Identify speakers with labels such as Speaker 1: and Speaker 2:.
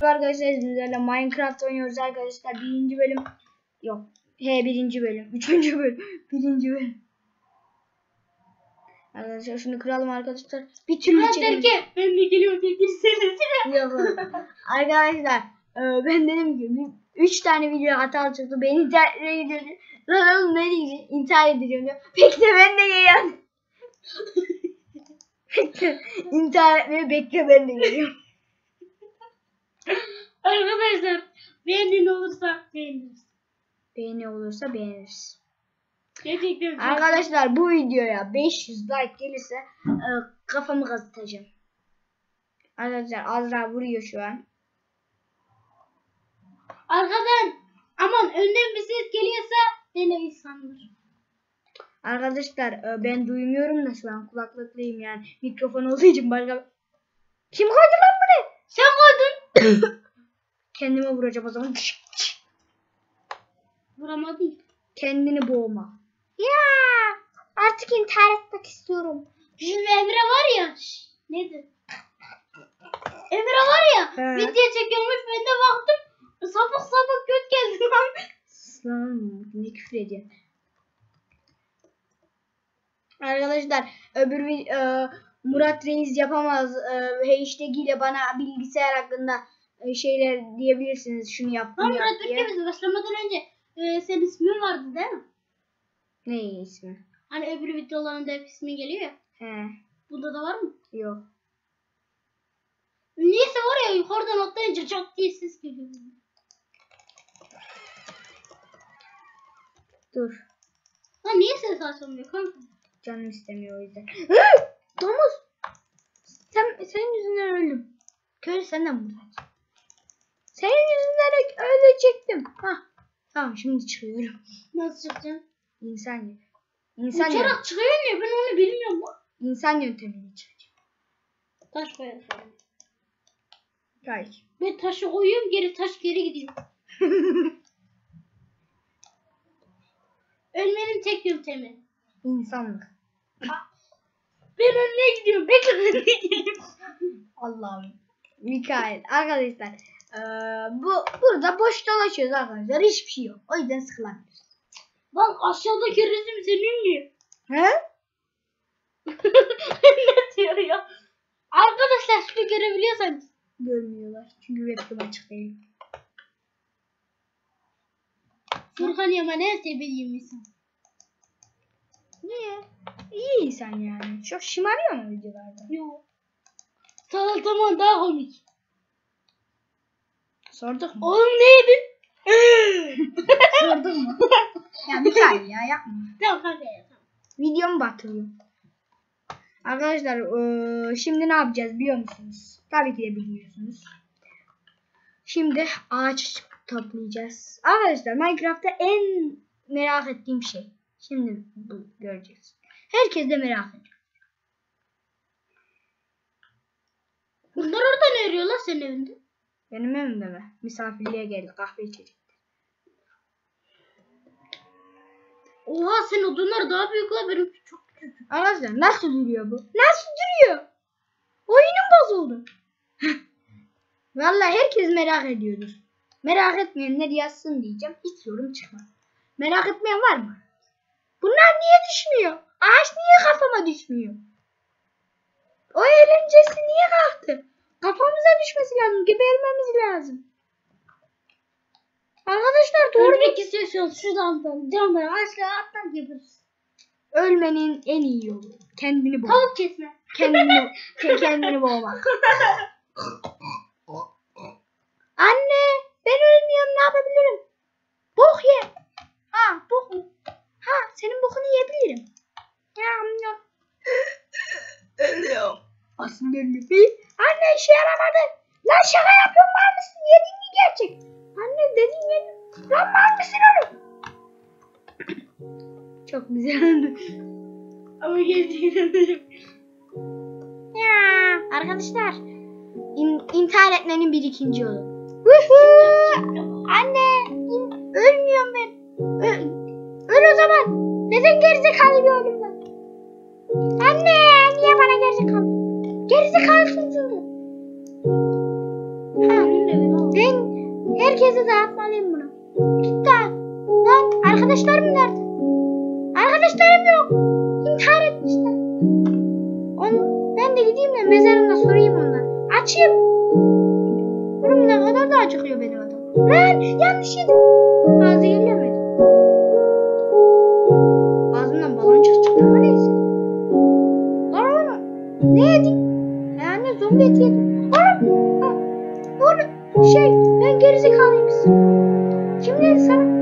Speaker 1: Arkadaşlar sizlerle Minecraft oynuyoruz arkadaşlar. Birinci bölüm. Yok. He birinci bölüm. Üçüncü bölüm. Birinci bölüm. Arkadaşlar şunu kıralım arkadaşlar. Bir türlü çekelim.
Speaker 2: Ben de geliyorum bir
Speaker 1: Yok. arkadaşlar e, ben dedim ki bir- üç tane video hata çıktı. Beni intihara gidiyordu. Lan oğlum ne diyeceğim? İntihar edeceğim diyor. Bekle ben de geliyorum. İntihar etmeyi bekle ben de geliyorum.
Speaker 2: Arkadaşlar beğenin olursa beğeniriz.
Speaker 1: Beğeni olursa beğeniriz.
Speaker 2: Gerçekten
Speaker 1: Arkadaşlar bu videoya 500 like gelirse e, kafamı kazıtacağım. Arkadaşlar Azra vuruyor şu an.
Speaker 2: Arkadan aman önden bir ses geliyorsa beni insandır.
Speaker 1: Arkadaşlar e, ben duymuyorum da şu an kulaklıklıyım yani. Mikrofon olduğu için başka... Kim koydu lan bunu?
Speaker 2: Sen koydun.
Speaker 1: Kendime vuracağım o zaman.
Speaker 2: Vuramadın.
Speaker 1: Kendini boğma. Ya artık intihar etmek istiyorum.
Speaker 2: Bizim Emre var ya. şş, Neydi? Emre var ya.
Speaker 1: He.
Speaker 2: Video çekiyormuş ben de baktım. Sapık sapık göt geldi lan.
Speaker 1: Lan ne küfür ediyor. Arkadaşlar öbür vi- e, Murat Reis yapamaz. E, hashtag ile bana bilgisayar hakkında e, şeyler diyebilirsiniz. Şunu yap bunu
Speaker 2: Lan
Speaker 1: yap
Speaker 2: Murat
Speaker 1: diye.
Speaker 2: Ülkemiz başlamadan önce e, senin ismin vardı değil mi?
Speaker 1: Ne ismi?
Speaker 2: Hani öbür videolarında hep ismi geliyor ya.
Speaker 1: He
Speaker 2: Bunda da var mı?
Speaker 1: yok.
Speaker 2: Niyeyse var ya yukarıdan atlayınca çat diye ses geliyor.
Speaker 1: Dur.
Speaker 2: Lan niye ses açılmıyor kanka?
Speaker 1: Canım istemiyor o yüzden. Domuz. Sen, senin yüzünden öldüm. Köylü senden Murat? Senin yüzünden ölecektim. Hah. Tamam şimdi çıkıyorum.
Speaker 2: Nasıl çıkacaksın?
Speaker 1: İnsan gibi. İnsan,
Speaker 2: Uçarak çıkıyor ya ben onu bilmiyorum lan.
Speaker 1: insan yöntemiyle çıkacağım.
Speaker 2: Taş koyalım.
Speaker 1: Hayır.
Speaker 2: Ben taşı koyuyorum geri taş geri gidiyor. Ölmenin tek yöntemi.
Speaker 1: İnsanlık.
Speaker 2: Ben önüne gidiyorum. Bekle ben önüne geleyim.
Speaker 1: Allah'ım. Mikael. Arkadaşlar. eee, bu burada boş dolaşıyoruz arkadaşlar. Hiçbir şey yok. O yüzden sıkılamıyoruz.
Speaker 2: Bak aşağıdaki resim senin mi?
Speaker 1: He?
Speaker 2: ne diyor ya? Arkadaşlar şunu görebiliyorsanız.
Speaker 1: Görmüyorlar. Çünkü webcam açık değil.
Speaker 2: Furkan Yaman en sevdiğim insan.
Speaker 1: Niye? İyi insan yani. Çok şımarıyor mu videolarda?
Speaker 2: Yok. Salataman daha komik.
Speaker 1: Sorduk mu?
Speaker 2: Oğlum ne yedin?
Speaker 1: Sorduk mu? ya Mikael ya yapma.
Speaker 2: tamam kanka ya.
Speaker 1: Videomu batırıyor. Arkadaşlar eee, şimdi ne yapacağız biliyor musunuz? Tabii ki de bilmiyorsunuz. Şimdi ağaç toplayacağız. Arkadaşlar Minecraft'ta en merak ettiğim şey. Şimdi bu göreceğiz. Herkes de merak ediyor.
Speaker 2: Bunlar orada ne arıyorlar senin evinde?
Speaker 1: Benim evimde mi? Misafirliğe geldik kahve içecek.
Speaker 2: Oha senin odunlar daha büyük la benim çok küçük.
Speaker 1: Arkadaşlar nasıl duruyor bu? Nasıl duruyor? Oyunum bozuldu. Vallahi herkes merak ediyordur. Merak etmeyenler yazsın diyeceğim. Hiç yorum çıkmadı. Merak etmeyen var mı? Bunlar niye düşmüyor? Ağaç niye kafama düşmüyor? O eğlencesi niye kalktı? Kafamıza düşmesi lazım. Gebermemiz lazım. Arkadaşlar doğru
Speaker 2: Ölmek istiyorsan şuradan dön. Camdan aşağı atlar yaparız.
Speaker 1: Ölmenin en iyi yolu. Kendini boğ.
Speaker 2: Tavuk kesme.
Speaker 1: Kendini, ke- kendini boğmak. Anne ben ölmüyorum ne yapabilirim? Bok ye. Ha bok mu? Ha senin bokunu yiyebilirim. Ya, ya. Ölüyorum. Aslında ölmüyorum. Anne işe yaramadı. Lan şaka yapıyorum var mısın? Yedin mi gerçek? Anne dedin yedim. Lan var mısın oğlum? Çok güzel oldu.
Speaker 2: Ama gerçekten
Speaker 1: Ya arkadaşlar in, intihar etmenin bir ikinci yolu. Anne ölmüyorum ben. Öl, öl o zaman. Neden gerizekalı bir oğlum Ben herkese dağıtmalıyım bunu. Git dağıt. Arkadaşlarım nerede? Arkadaşlarım yok. İntihar etmişler. On, ben de gideyim de mezarında sorayım ondan. Açayım. Oğlum ne kadar da acıkıyor benim adam. Lan yanlış yedim. Ağzı. Apocalypse. Tune in